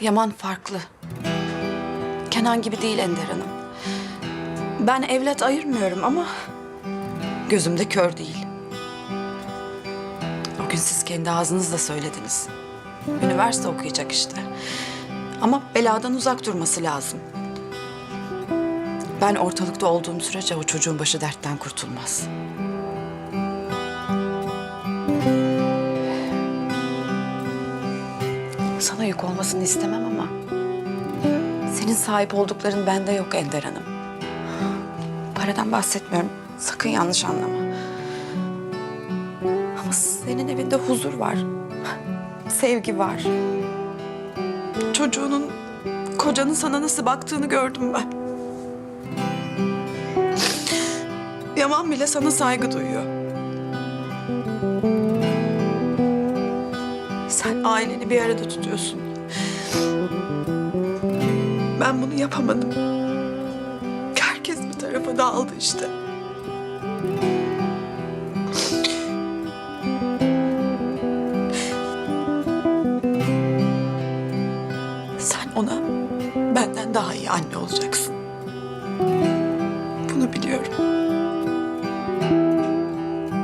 Yaman farklı. Kenan gibi değil Ender Hanım. Ben evlat ayırmıyorum ama gözümde kör değil. O gün siz kendi ağzınızla söylediniz. Üniversite okuyacak işte. Ama beladan uzak durması lazım. Ben ortalıkta olduğum sürece o çocuğun başı dertten kurtulmaz. Sana yük olmasını istemem ama... ...senin sahip oldukların bende yok Ender Hanım. Paradan bahsetmiyorum. Sakın yanlış anlama. Ama senin evinde huzur var. Sevgi var. Çocuğunun, kocanın sana nasıl baktığını gördüm ben. Yaman bile sana saygı duyuyor. Sen aileni bir arada tutuyorsun. Ben bunu yapamadım. Herkes bir tarafa dağıldı işte. Sen ona benden daha iyi anne olacaksın.